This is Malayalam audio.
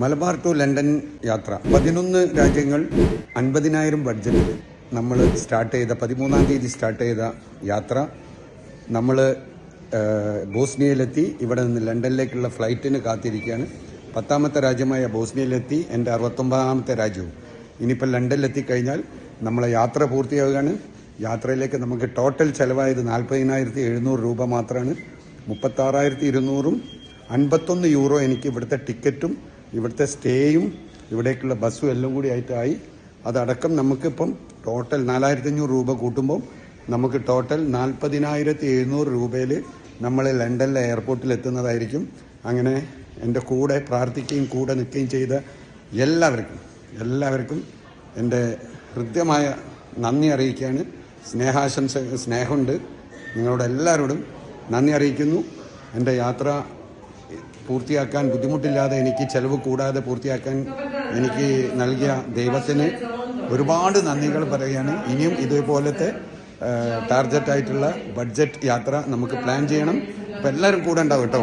മലബാർ ടു ലണ്ടൻ യാത്ര. പതിനൊന്ന് രാജ്യങ്ങൾ അൻപതിനായിരം ബഡ്ജറ്റിൽ നമ്മൾ സ്റ്റാർട്ട് ചെയ്ത പതിമൂന്നാം തീയതി സ്റ്റാർട്ട് ചെയ്ത യാത്ര. നമ്മൾ ബോസ്നിയയിലെത്തി. ഇവിടെ നിന്ന് ലണ്ടനിലേക്കുള്ള ഫ്ലൈറ്റിന് കാത്തിരിക്കുകയാണ്. പത്താമത്തെ രാജ്യമായ ബോസ്നിയയിലെത്തി. എന്റെ അറുപത്തൊമ്പതാമത്തെ രാജ്യവും. ഇനിയിപ്പോൾ ലണ്ടനിലെത്തി കഴിഞ്ഞാൽ നമ്മളെ യാത്ര പൂർത്തിയാവുകയാണ്. യാത്രയിലേക്ക് നമുക്ക് ടോട്ടൽ ചിലവായത് നാൽപ്പതിനായിരത്തി എഴുന്നൂറ് രൂപ മാത്രമാണ്. മുപ്പത്താറായിരത്തി ഇരുന്നൂറും അൻപത്തൊന്ന് യൂറോ എനിക്ക് ഇവിടുത്തെ ടിക്കറ്റും ഇവിടുത്തെ സ്റ്റേയും ഇവിടേക്കുള്ള ബസ്സും എല്ലാം കൂടി ആയിട്ടായി. അതടക്കം നമുക്കിപ്പം ടോട്ടൽ നാലായിരത്തി അഞ്ഞൂറ് രൂപ കൂട്ടുമ്പോൾ നമുക്ക് ടോട്ടൽ നാൽപ്പതിനായിരത്തി എഴുന്നൂറ് രൂപയിൽ നമ്മൾ ലണ്ടനിലെ എയർപോർട്ടിൽ എത്തുന്നതായിരിക്കും. അങ്ങനെ എന്റെ കൂടെ പ്രാർത്ഥിക്കുകയും കൂടെ നിൽക്കുകയും ചെയ്ത എല്ലാവർക്കും എല്ലാവർക്കും എന്റെ ഹൃദ്യമായ നന്ദി അറിയിക്കുകയാണ്. സ്നേഹാശംസ സ്നേഹമുണ്ട്. നിങ്ങളോട് എല്ലാവരോടും നന്ദി അറിയിക്കുന്നു. എന്റെ യാത്ര പൂർത്തിയാക്കാൻ ബുദ്ധിമുട്ടില്ലാതെ എനിക്ക് ചെലവ് കൂടാതെ പൂർത്തിയാക്കാൻ എനിക്ക് നൽകിയ ദൈവത്തിന് ഒരുപാട് നന്ദികൾ പറയുകയാണ്. ഇനിയും ഇതേപോലത്തെ ടാർഗറ്റ് ആയിട്ടുള്ള ബഡ്ജറ്റ് യാത്ര നമുക്ക് പ്ലാൻ ചെയ്യണം. അപ്പം എല്ലാവരും കൂടെ ഉണ്ടാവും കേട്ടോ.